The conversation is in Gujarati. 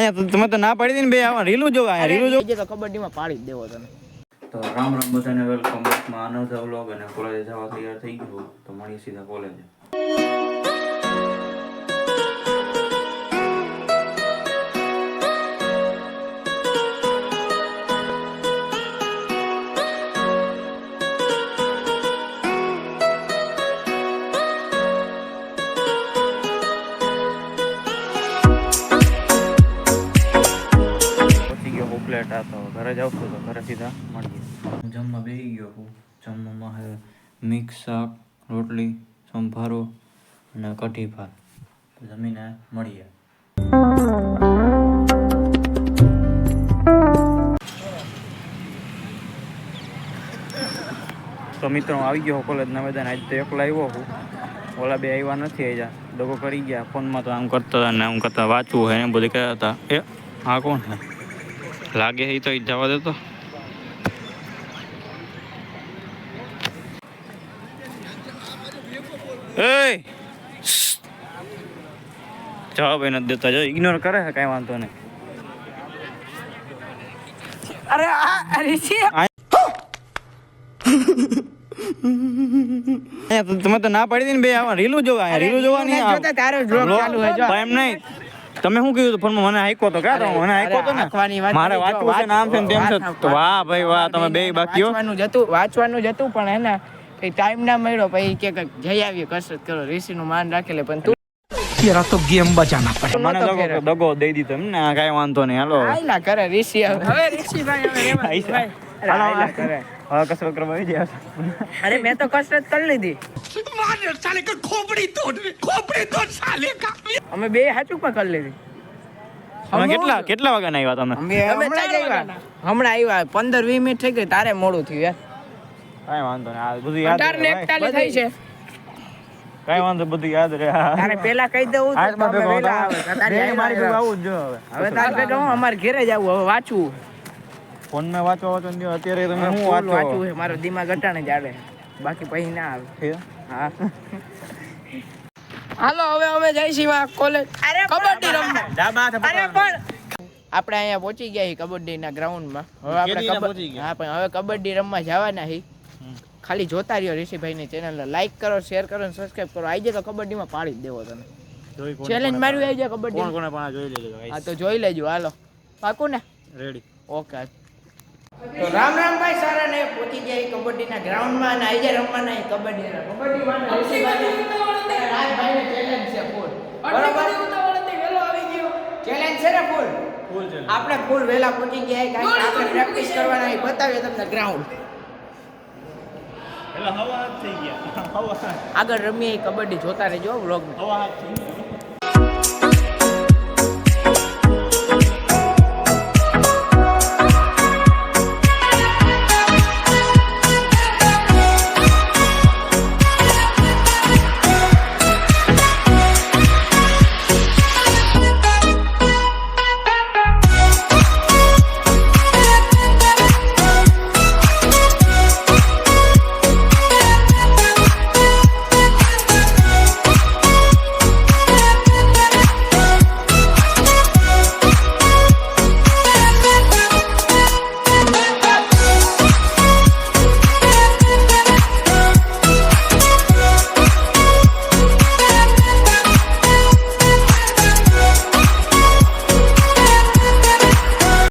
અહીંયા તમે તો ના પાડી દીને ને બે આવા રીલું જોવા રીલુ રીલું જોવા તો કબડ્ડીમાં પાડી જ દેવો તને તો રામ રામ બધાને વેલકમ બેકમાં આનંદ વ્લોગ અને કોલેજ જવા તૈયાર થઈ ગયું. તો મળીએ સીધા કોલેજ આ તો ઘરે જ છું તો ઘરે સીધા મળીએ. જમવા બેસી ગયો હું જમવામાં હે મિક્સ શાક રોટલી સંભારો અને કઢી ભાત. જમીને મળીએ. તો મિત્રો આવી ગયો કોલેજના મેદાન. આજ તો એકલા આવ્યો હું ઓલા બે આવ્યા નથી આવ્યા દગો કરી ગયા. ફોનમાં તો આમ કરતા હતા ને આમ કરતા વાંચવું હોય ને બધું કહેતા હતા. એ આ કોણ છે? લાગે એ તો જવા દેતો એ જવાબ એ નથી દેતા જો ઇગ્નોર કરે છે કાંઈ વાંધો નહીં. અરે આ ઋષિ તમે તો ના પાડી દે ને બે આવા રીલું જોવા રીલું જોવાની તારો ચાલુ હોય એમ નહીં. તમે શું કહ્યું ફોનમાં મને હાઈકો તો ક્યાં મને હાઈકો તો ને? મારે વાંચવું છે નામ છે તેમ છે. વાહ ભાઈ વાહ તમે બે બાકી વાંચવાનું જતું વાંચવાનું જતું પણ એને ટાઈમ ના મળ્યો પછી કે જઈ આવીએ કસરત કરો. ઋષિ નું માન રાખેલે પણ તું ગેમ બજાના મને દગો દઈ દીધો ને કાઈ વાંધો નહીં હાલો. આયલા કરે ઋષિ હવે ઋષિ ભાઈ. હા કસરત મિનિટ થઈ ગઈ. તારે મોડું થયું યાર. કાઈ વાંધો બધું યાદ 18 છે. કાઈ વાંધો બધું યાદ પેલા કહી દઉં મારી હવે. તારે ભેગા હું ઘરે જ આવું. હવે વાંચવું. ફોનમાં વાંચવા વાંચવા. અત્યારે તમે હું શું વાંચવું વાંચો? છે મારો દિમાગ અટાણે જ આવે. બાકી પછી ના આવે. છે? હા. હાલો હવે અમે જઈ છીએ કોલેજ કબડ્ડી રમવા. અરે પણ આપણે અહીંયા પહોંચી ગયા છીએ કબડ્ડીના ગ્રાઉન્ડમાં. હવે આપણે હા પણ હવે કબડ્ડી રમવા જવાના છીએ. ખાલી જોતા રહ્યો ઋષિભાઈની ચેનલને લાઈક કરો શેર કરો અને સબસ્ક્રાઇબ કરો. આજે તો કબડ્ડીમાં પાડી જ દેવો તમે. ચેલેન્જ માર્યું આવી જાય કબડ્ડી. પણ જોઈ લેજો હા તો જોઈ લેજો. હાલો. પાકું ને રેડી ઓકે તો રામ રામ ભાઈ સારા ને પહોંચી જાય કબડ્ડીના ગ્રાઉન્ડમાં અને આજે રમવાના છે કબડ્ડી. કબડ્ડીમાં ને રાજભાઈ ચેલેન્જ છે ફૂલ બરાબર? ચેલેન્જ છે ને ફૂલ ફૂલ છે આપણે ફૂલ વહેલા પહોંચી ગયા કારણ કે આપણે પ્રેક્ટિસ કરવાના બતાવીએ તમને ગ્રાઉન્ડ એટલે હવા થઈ ગયા. હવા આગળ રમીએ કબડ્ડી જોતા રહેજો વ્લોગ હવા થઈ ગયા.